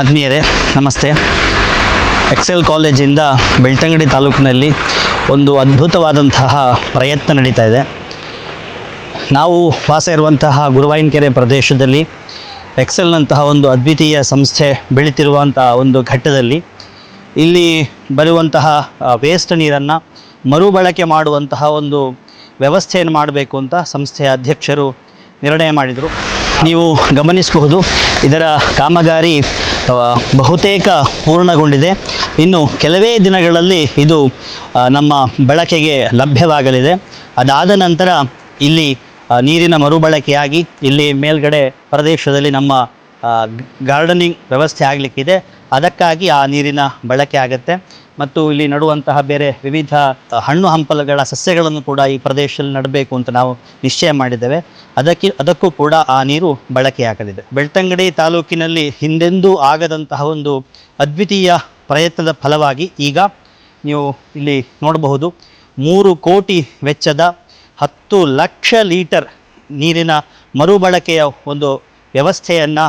ಆತ್ಮೀಯರೇ, ನಮಸ್ತೆ. ಎಕ್ಸೆಲ್ ಕಾಲೇಜಿಂದ ಬೆಳ್ತಂಗಡಿ ತಾಲೂಕಿನಲ್ಲಿ ಒಂದು ಅದ್ಭುತವಾದಂತಹ ಪ್ರಯತ್ನ ನಡೀತಾ ಇದೆ. ನಾವು ವಾಸ ಇರುವಂತಹ ಗುರುವಾಯಿನಕೆರೆ ಪ್ರದೇಶದಲ್ಲಿ ಎಕ್ಸೆಲ್ನಂತಹ ಒಂದು ಅದ್ವಿತೀಯ ಸಂಸ್ಥೆ ಬೆಳೀತಿರುವಂತಹ ಒಂದು ಘಟ್ಟದಲ್ಲಿ ಇಲ್ಲಿ ಬರುವಂತಹ ವೇಸ್ಟ್ ನೀರನ್ನು ಮರುಬಳಕೆ ಮಾಡುವಂತಹ ಒಂದು ವ್ಯವಸ್ಥೆಯನ್ನು ಮಾಡಬೇಕು ಅಂತ ಸಂಸ್ಥೆಯ ಅಧ್ಯಕ್ಷರು ನಿರ್ಣಯ ಮಾಡಿದರು. ನೀವು ಗಮನಿಸಬಹುದು, ಇದರ ಕಾಮಗಾರಿ ಬಹುತೇಕ ಪೂರ್ಣಗೊಂಡಿದೆ. ಇನ್ನು ಕೆಲವೇ ದಿನಗಳಲ್ಲಿ ಇದು ನಮ್ಮ ಬಳಕೆಗೆ ಲಭ್ಯವಾಗಲಿದೆ. ಅದಾದ ನಂತರ ಇಲ್ಲಿ ನೀರಿನ ಮರುಬಳಕೆಯಾಗಿ ಇಲ್ಲಿ ಮೇಲ್ಗಡೆ ಪ್ರದೇಶದಲ್ಲಿ ನಮ್ಮ ಗಾರ್ಡನಿಂಗ್ ವ್ಯವಸ್ಥೆ ಆಗಲಿಕ್ಕಿದೆ. ಅದಕ್ಕಾಗಿ ಆ ನೀರಿನ ಬಳಕೆ ಆಗುತ್ತೆ. ಮತ್ತು ಇಲ್ಲಿ ನಡುವಂತಹ ಬೇರೆ ವಿವಿಧ ಹಣ್ಣು ಹಂಪಲುಗಳ ಸಸ್ಯಗಳನ್ನು ಕೂಡ ಈ ಪ್ರದೇಶದಲ್ಲಿ ನಡಬೇಕು ಅಂತ ನಾವು ನಿಶ್ಚಯ ಮಾಡಿದ್ದೇವೆ. ಅದಕ್ಕೆ, ಅದಕ್ಕೂ ಕೂಡ ಆ ನೀರು ಬಳಕೆಯಾಗಲಿದೆ. ಬೆಳ್ತಂಗಡಿ ತಾಲೂಕಿನಲ್ಲಿ ಹಿಂದೆಂದೂ ಆಗದಂತಹ ಒಂದು ಅದ್ವಿತೀಯ ಪ್ರಯತ್ನದ ಫಲವಾಗಿ ಈಗ ನೀವು ಇಲ್ಲಿ ನೋಡಬಹುದು, ಮೂರು ಕೋಟಿ ವೆಚ್ಚದ ಹತ್ತು ಲಕ್ಷ ಲೀಟರ್ ನೀರಿನ ಮರುಬಳಕೆಯ ಒಂದು ವ್ಯವಸ್ಥೆಯನ್ನು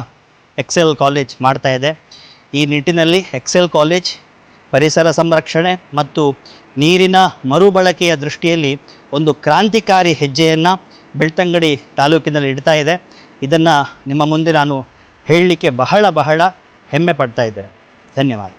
ಎಕ್ಸೆಲ್ ಕಾಲೇಜ್ ಮಾಡ್ತಾ ಇದೆ. ಈ ನಿಟ್ಟಿನಲ್ಲಿ ಎಕ್ಸೆಲ್ ಕಾಲೇಜ್, ಪರಿಸರ ಸಂರಕ್ಷಣೆ ಮತ್ತು ನೀರಿನ ಮರುಬಳಕೆಯ ದೃಷ್ಟಿಯಲ್ಲಿ ಒಂದು ಕ್ರಾಂತಿಕಾರಿ ಹೆಜ್ಜೆಯನ್ನು ಬೆಳ್ತಂಗಡಿ ತಾಲೂಕಿನಲ್ಲಿ ಇಡ್ತಾ ಇದೆ. ಇದನ್ನು ನಿಮ್ಮ ಮುಂದೆ ನಾನು ಹೇಳಲಿಕ್ಕೆ ಬಹಳ ಬಹಳ ಹೆಮ್ಮೆ ಪಡ್ತಾ ಇದ್ದೇನೆ. ಧನ್ಯವಾದ.